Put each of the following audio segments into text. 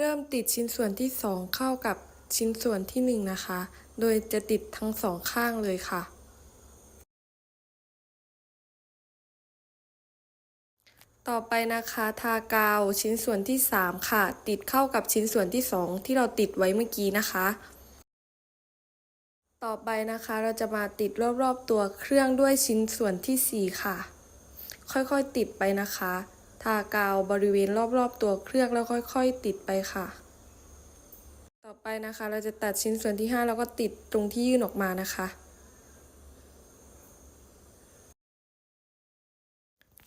เริ่มติดชิ้นส่วนที่ 2 เข้ากับชิ้นส่วนที่ 1 นะคะ โดยจะติดทั้งสองข้างเลยค่ะ ต่อไปนะคะทากาวชิ้นส่วนที่ 3 ค่ะ ติดเข้ากับชิ้นส่วนที่ 2 ที่เราติดไว้เมื่อกี้นะคะ ต่อไปนะคะเราจะมาติดรอบๆตัวเครื่องด้วยชิ้นส่วนที่ 4 ค่ะ ค่อยๆติดไปนะคะากาวบริเวณรอบๆตัวเครื่องแล้วค่อยๆ ติดไปค่ะ ต่อไปนะคะ เราจะตัดชิ้นส่วนที่ 5 แล้วก็ติดตรงที่ยื่นออกมานะคะ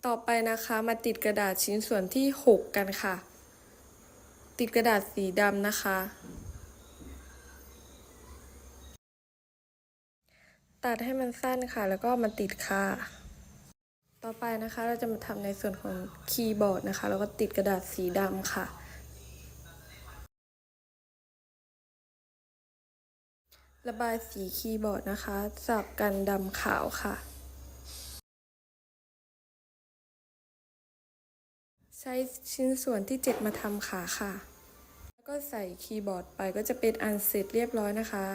ต่อไปนะคะมาติดกระดาษชิ้นส่วนที่ 6 กันค่ะ ติดกระดาษสีดำนะคะตัดให้มันสั้นค่ะ แล้วก็มาติดค่ะ ต่อไปนะคะเราจะมาทำในส่วนของคีย์บอร์ดนะคะ แล้วก็ติดกระดาษสีดำค่ะ ระบายสีคีย์บอร์ดนะคะสับกันดำขาวค่ะ ใช้ชิ้นส่วนที่ 7 มาทำขาค่ะ แล้วก็ใส่คีย์บอร์ดไปก็จะเป็นอันเสร็จเรียบร้อยนะคะ